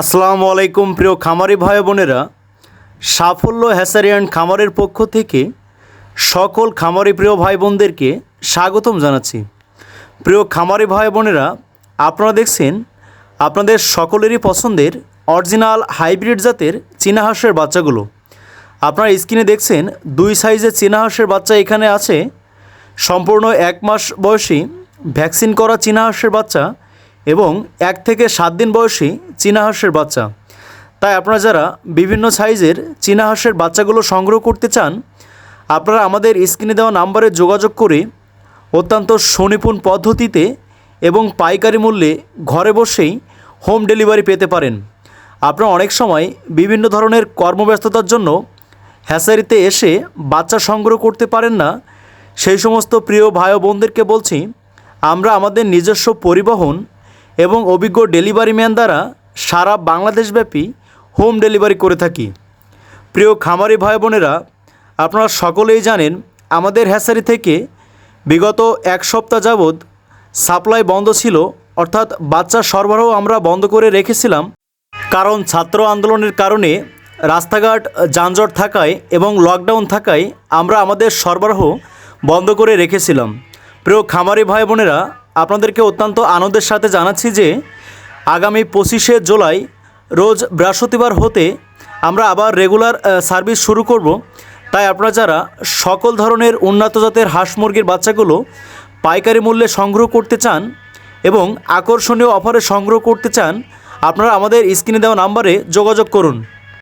আসসালামু আলাইকুম প্রিয় খামারি ভাই বোনেরা। সাফল্য হ্যাসারিয়ান খামারের পক্ষ থেকে সকল খামারি প্রিয় ভাই বোনদেরকে স্বাগতম জানাচ্ছি। প্রিয় খামারি ভাই বোনেরা, আপনারা দেখছেন আপনাদের সকলেরই পছন্দের অরিজিনাল হাইব্রিড জাতের চীনা হাঁসের বাচ্চাগুলো। আপনারা স্ক্রিনে দেখছেন দুই সাইজের চীনা হাঁসের বাচ্চা এখানে আছে। সম্পূর্ণ এক মাস বয়সী ভ্যাকসিন করা চীনা হাঁসের বাচ্চা এবং এক থেকে সাত দিন বয়সী চীনা হাঁসের বাচ্চা। তাই আপনারা যারা বিভিন্ন সাইজের চীনা হাঁসের বাচ্চাগুলো সংগ্রহ করতে চান, আপনারা আমাদের স্ক্রিনে দেওয়া নাম্বারে যোগাযোগ করে অত্যন্ত সুনিপুণ পদ্ধতিতে এবং পাইকারি মূল্যে ঘরে বসেই হোম ডেলিভারি পেতে পারেন। আপনারা অনেক সময় বিভিন্ন ধরনের কর্মব্যস্ততার জন্য হ্যাসারিতে এসে বাচ্চা সংগ্রহ করতে পারেন না। সেই সমস্ত প্রিয় ভাই বোনদেরকে বলছি, আমরা আমাদের নিজস্ব পরিবহন এবং অভিজ্ঞ ডেলিভারি ম্যান দ্বারা সারা বাংলাদেশব্যাপী হোম ডেলিভারি করে থাকি। প্রিয় খামারি ভাই বোনেরা, আপনারা সকলেই জানেন, আমাদের হ্যাসারি থেকে বিগত এক সপ্তাহ যাবৎ সাপ্লাই বন্ধ ছিল, অর্থাৎ বাচ্চা সরবরাহ আমরা বন্ধ করে রেখেছিলাম। কারণ ছাত্র আন্দোলনের কারণে রাস্তাঘাট যানজট থাকায় এবং লকডাউন থাকায় আমরা আমাদের সরবরাহ বন্ধ করে রেখেছিলাম। প্রিয় খামারি ভাই বোনেরা আপনাদেরকে অত্যন্ত আনন্দের সাথে জানাচ্ছি যে আগামী পঁচিশে জুলাই রোজ বৃহস্পতিবার হতে আমরা আবার রেগুলার সার্ভিস শুরু করব। তাই আপনারা যারা সকল ধরনের উন্নত জাতের হাঁস মুরগির বাচ্চাগুলো পাইকারি মূল্যে সংগ্রহ করতে চান এবং আকর্ষণীয় অফারে সংগ্রহ করতে চান, আপনারা আমাদের স্ক্রিনে দেওয়া নাম্বারে যোগাযোগ করুন।